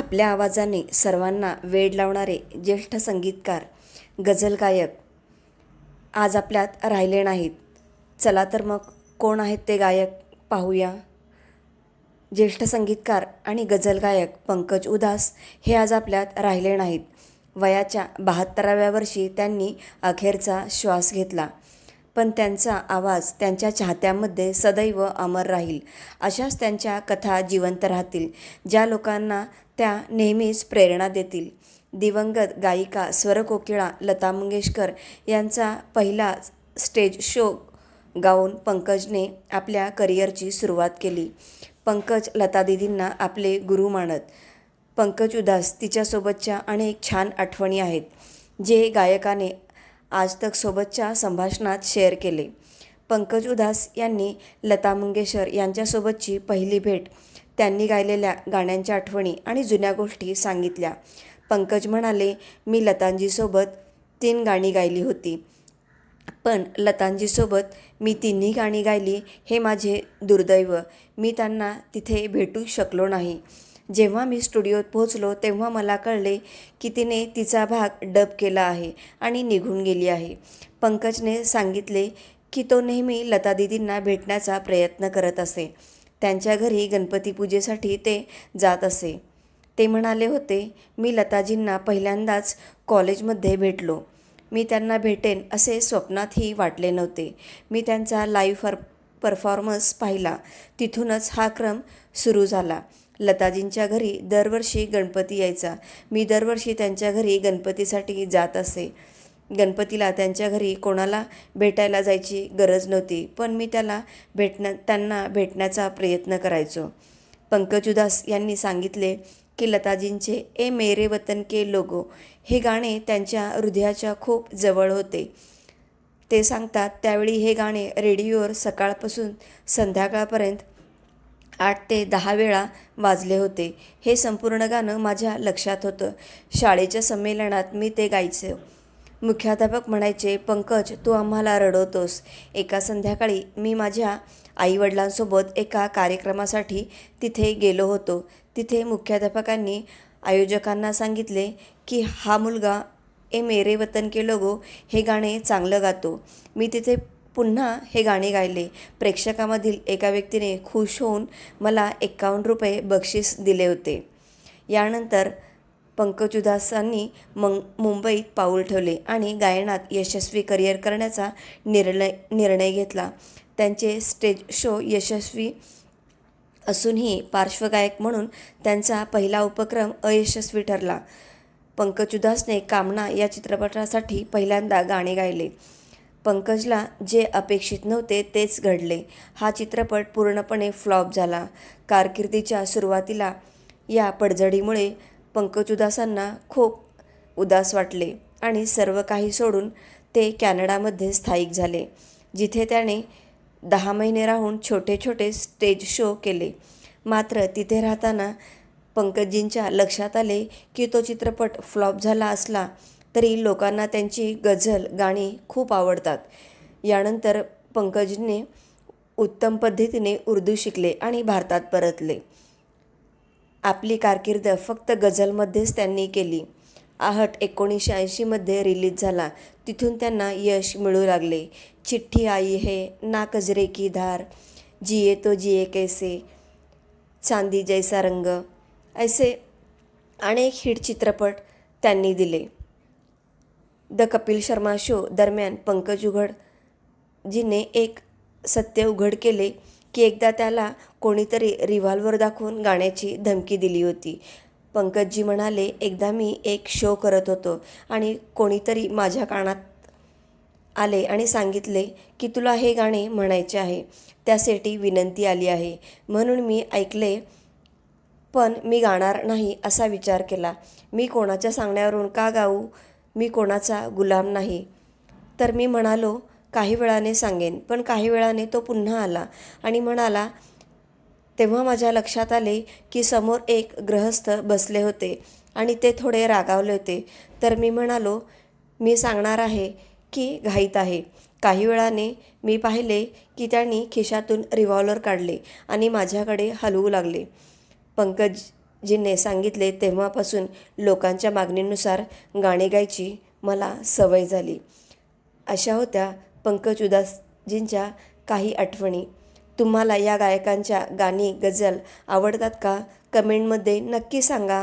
आपल्या आवाजाने सर्वांना वेड लावणारे ज्येष्ठ संगीतकार गझल गायक आज आपल्यात राहिले नाहीत. चला तर मग कोण आहेत ते गायक पाहूया. ज्येष्ठ संगीतकार आणि गझल गायक पंकज उदास हे आज आपल्यात राहिले नाहीत. वयाच्या बहात्तराव्या वर्षी त्यांनी अखेरचा श्वास घेतला. पण त्यांचा आवाज त्यांच्या चाहत्यांमध्ये सदैव अमर राहील. अशाच त्यांच्या कथा जिवंत राहतील ज्या लोकांना त्या नेहमीच प्रेरणा देतील. दिवंगत गायिका स्वरकोकिळा लता मंगेशकर यांचा पहिला स्टेज शो गाऊन पंकजने आपल्या करिअरची सुरुवात केली. पंकज लता दिदींना आपले गुरु मानत पंकज उदास तिच्यासोबतच्या अनेक छान आठवणी आहेत जे गायकाने आज तक सोबतच्या संभाषणात शेअर केले. पंकज उदास यांनी लता मंगेशकर यांच्यासोबतची पहिली भेट. त्यांनी गायलेल्या गाण्यांच्या आठवणी आणि जुन्या गोष्टी सांगितल्या. पंकज म्हणाले मी लतांजीसोबत तीन गाणी गायली होती. पण लतांजीसोबत मी तिन्ही गाणी गायली हे माझे दुर्दैव. मी त्यांना तिथे भेटू शकलो नाही. जेव्हा मी स्टुडिओत पोहोचलो तेव्हा मला कळले की तिने तिचा भाग डब केला आहे आणि निघून गेली आहे. पंकजने सांगितले की तो नेहमी लता दिदींना भेटण्याचा प्रयत्न करत असे. त्यांच्या घरी गणपती पूजेसाठी ते जात असे. ते म्हणाले होते मी लताजींना पहिल्यांदाच कॉलेजमध्ये भेटलो. मी त्यांना भेटेन असे स्वप्नातही वाटले नव्हते. मी त्यांचा लाईव्ह फर परफॉर्मन्स पाहिला. तिथूनच हा क्रम सुरू झाला. लताजींच्या घरी दरवर्षी गणपती यायचा. मी दरवर्षी त्यांच्या घरी गणपतीसाठी जात असे. गणपतीला त्यांच्या घरी कोणाला भेटायला जायची गरज नव्हती पण मी त्याला भेटण्या त्यांना भेटण्याचा प्रयत्न करायचो. पंकज उदास यांनी सांगितले की लताजींचे ए मेरे वतन के लोगो हे गाणे त्यांच्या हृदयाच्या खूप जवळ होते. ते सांगतात त्यावेळी हे गाणे रेडिओवर सकाळपासून संध्याकाळपर्यंत आठ ते दहा वेळा वाजले होते. हे संपूर्ण गाणं माझ्या लक्षात होतं. शाळेच्या संमेलनात मी ते गायचे. मुख्याध्यापक म्हणायचे पंकज तू आम्हाला रडवतोस. एका संध्याकाळी मी माझ्या आईवडिलांसोबत एका कार्यक्रमासाठी तिथे गेलो होतो. तिथे मुख्याध्यापकांनी आयोजकांना सांगितले की हा मुलगा ए मेरे वतन के लोगो हे गाणे चांगलं गातो. मी तिथे पुन्हा हे गाणे गायले. प्रेक्षकामधील एका व्यक्तीने खुश होऊन मला एक्कावन्न रुपये बक्षीस दिले होते. यानंतर पंकज उदासांनी मग मुंबईत पाऊल ठेवले आणि गायनात यशस्वी करिअर करण्याचा निर्णय निर्णय घेतला. त्यांचे स्टेज शो यशस्वी असूनही पार्श्वगायक म्हणून त्यांचा पहिला उपक्रम अयशस्वी ठरला. पंकज उदासने कामना या चित्रपटासाठी पहिल्यांदा गाणे गायले. पंकजला जे अपेक्षित नव्हते तेच घडले. हा चित्रपट पूर्णपणे फ्लॉप झाला. कारकिर्दीच्या सुरुवातीला या पडझडीमुळे पंकज उदासांना खूप उदास वाटले आणि सर्व काही सोडून ते कॅनडामध्ये स्थायिक झाले जिथे त्याने दहा महिने राहून छोटे छोटे स्टेज शो केले. मात्र तिथे राहताना पंकजींच्या लक्षात आले की तो चित्रपट फ्लॉप झाला असला तरी लोकांना त्यांची गझल गाणी खूप आवडतात. यानंतर पंकजने उत्तम पद्धतीने उर्दू शिकले आणि भारतात परतले. आपली कारकीर्द फक्त गझलमध्येच त्यांनी केली. आहट एकोणीसशे ऐंशीमध्ये रिलीज झाला. तिथून त्यांना यश मिळू लागले. चिठ्ठी आई हे ना कजरे की धार जिये तो जिये कैसे चांदी जैसा रंग असे अनेक हिट चित्रपट त्यांनी दिले. द कपिल शर्मा शो दरम्यान पंकज उघड. जीने एक सत्य उघड केले की एकदा त्याला कोणीतरी रिव्हॉल्वर दाखवून गाण्याची धमकी दिली होती. पंकजजी म्हणाले एकदा मी एक शो करत होतो आणि कोणीतरी माझ्या कानात आले आणि सांगितले की तुला हे गाणे म्हणायचे आहे. त्यासाठी विनंती आली आहे. म्हणून मी ऐकले पण मी गाणार नाही असा विचार केला. मी कोणाच्या सांगण्यावरून का गाऊ? मी कोणाचा गुलाम नाही. तर मी म्हणालो काही वेळाने सांगेन. पण काही वेळाने तो पुन्हा आला आणि म्हणाला तेव्हा माझ्या लक्षात आले की समोर एक ग्रहस्थ बसले होते आणि ते थोडे रागावले होते. तर मी म्हणालो मी सांगणार आहे की घाईत आहे. काही वेळाने मी पाहिले की त्यांनी खिशातून रिव्हॉल्वर काढले आणि माझ्याकडे हलवू लागले. पंकज जींनी सांगितले तेव्हापासून लोकांच्या मागणीनुसार गाणे गायची मला सवय झाली. अशा होत्या पंकज उदासजींच्या काही आठवणी. तुम्हाला या गायकांच्या गाणी गझल आवडतात का? कमेंटमध्ये नक्की सांगा.